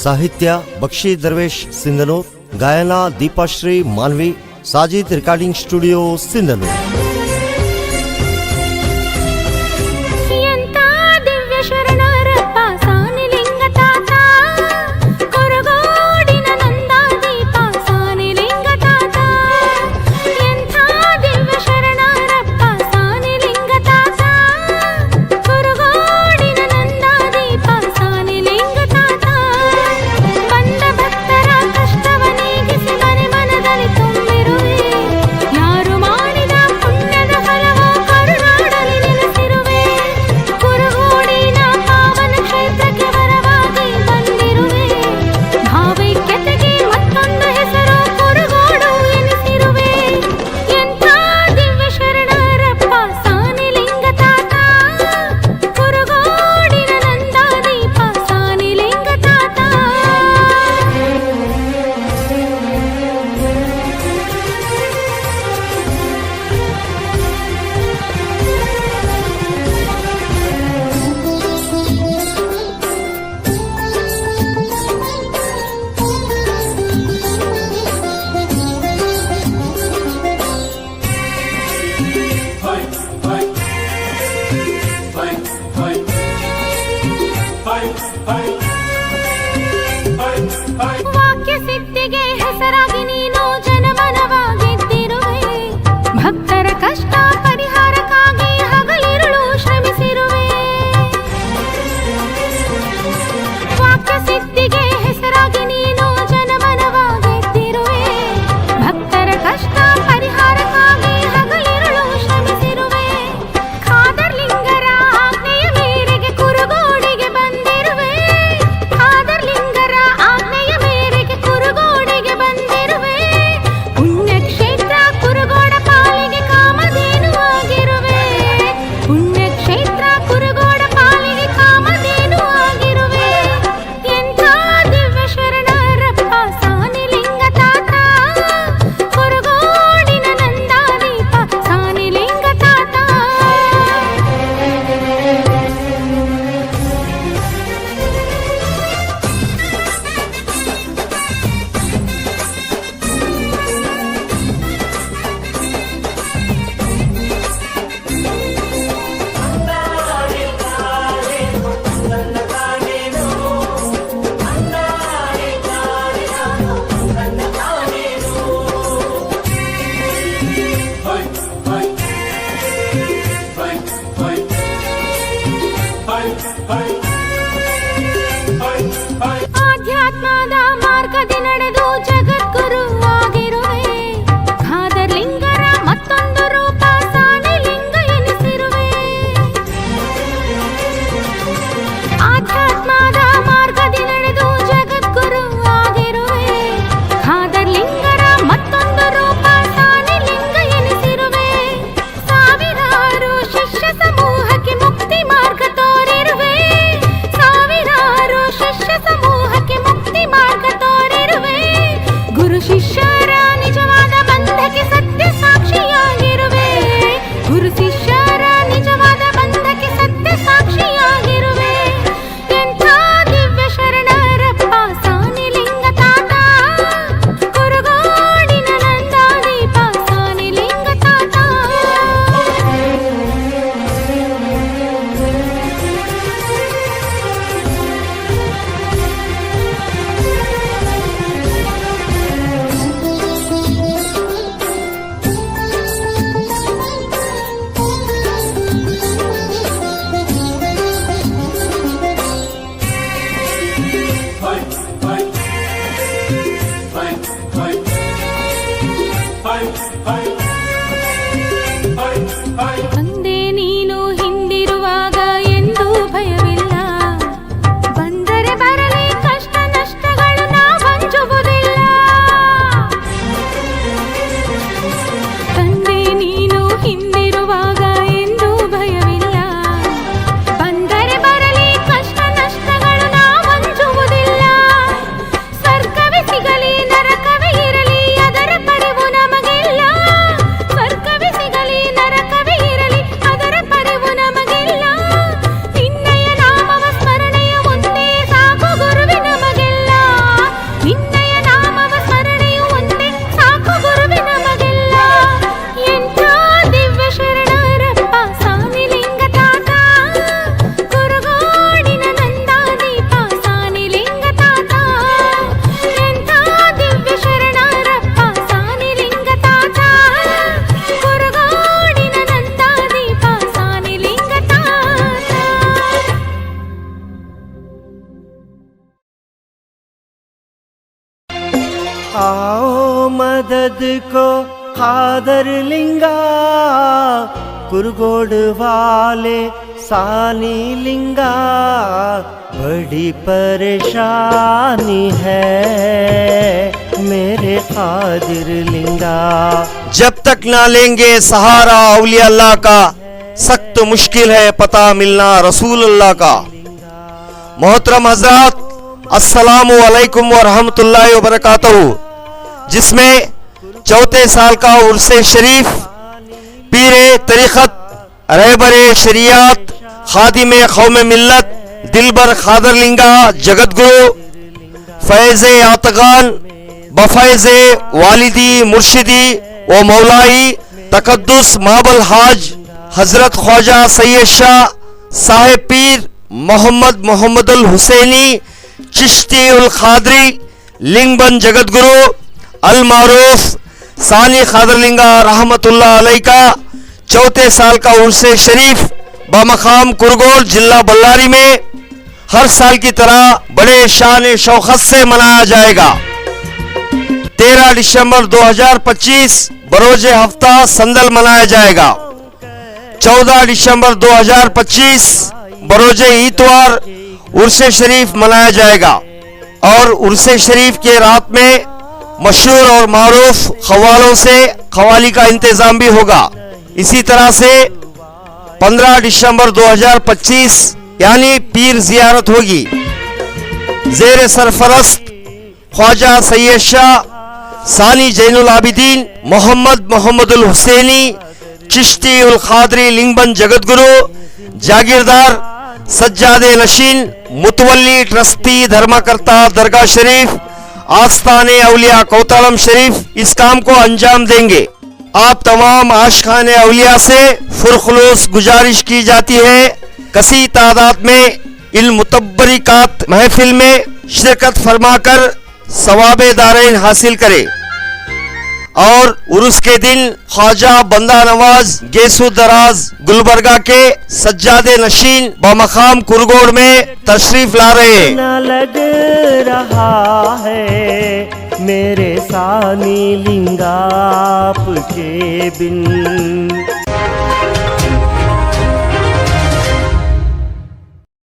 ಸಾಹಿತ್ಯ ಬಕ್ಷಿ ದರ್ವೇಶ್ ಸಿಂಧನೂರ್ ಗಾಯನ Deepashri Manvi Sajid recording studio Sindhanur pães. مدد کو قادر لنگا، کرگوڑ والے سانی لنگا، بڑی پریشانی ہے میرے قادر لنگا۔ جب تک نہ لیں گے سہارا اولیاء اللہ کا، سخت مشکل ہے پتہ ملنا رسول اللہ کا۔ محترم حضرات، السلام علیکم ورحمۃ اللہ وبرکاتہ۔ جس میں چوتھے سال کا عرص شریف، پیر طریقت، رہبر شریعت، خادم قوم ملت، دلبر خادر لنگا، جگت گرو، فیض آتغان بفیض والدی مرشدی و مولائی تقدس مابل حاج حضرت خواجہ سید شاہ صاحب پیر محمد محمد الحسینی، چشتی الخادری لنگ بن جگت گرو المعروف ثانی خادرلنگا رحمت اللہ علیہ کا چوتھے سال کا عرص شریف، بامقام کرگول جلہ بلاری میں ہر سال کی طرح بڑے شان شوخت سے منایا جائے گا۔ تیرہ دسمبر دو ہزار پچیس، بروز ہفتہ سندل منایا جائے گا۔ چودہ دسمبر دو ہزار پچیس، بروز اتوار عرص شریف منایا جائے گا۔ اور عرص شریف کے رات میں مشہور اور معروف خوالوں سے قوالی کا انتظام بھی ہوگا۔ اسی طرح سے پندرہ دسمبر دو ہزار پچیس یعنی پیر زیارت ہوگی۔ زیر سرفرست خواجہ سید شاہ ثانی جین العابدین محمد محمد الحسینی، چشتی الخادری لنگبن جگت گرو جاگیردار سجاد نشین، متولی ٹرسٹی دھرما کرتا درگاہ شریف آستان اولیاء کوتالم شریف اس کام کو انجام دیں گے۔ آپ تمام آشخان اولیاء سے فرخلوس گزارش کی جاتی ہے۔ کسی تعداد میں المتبرکات محفل میں شرکت فرما کر ثواب دارین حاصل کرے اور عرس کے دن خواجہ بندہ نواز، گیسو دراز، گلبرگہ کے سجاد نشین بمقام کرگوڑ میں تشریف لا رہے لگ رہا ہے میرے سانی لنگاپ کے بن۔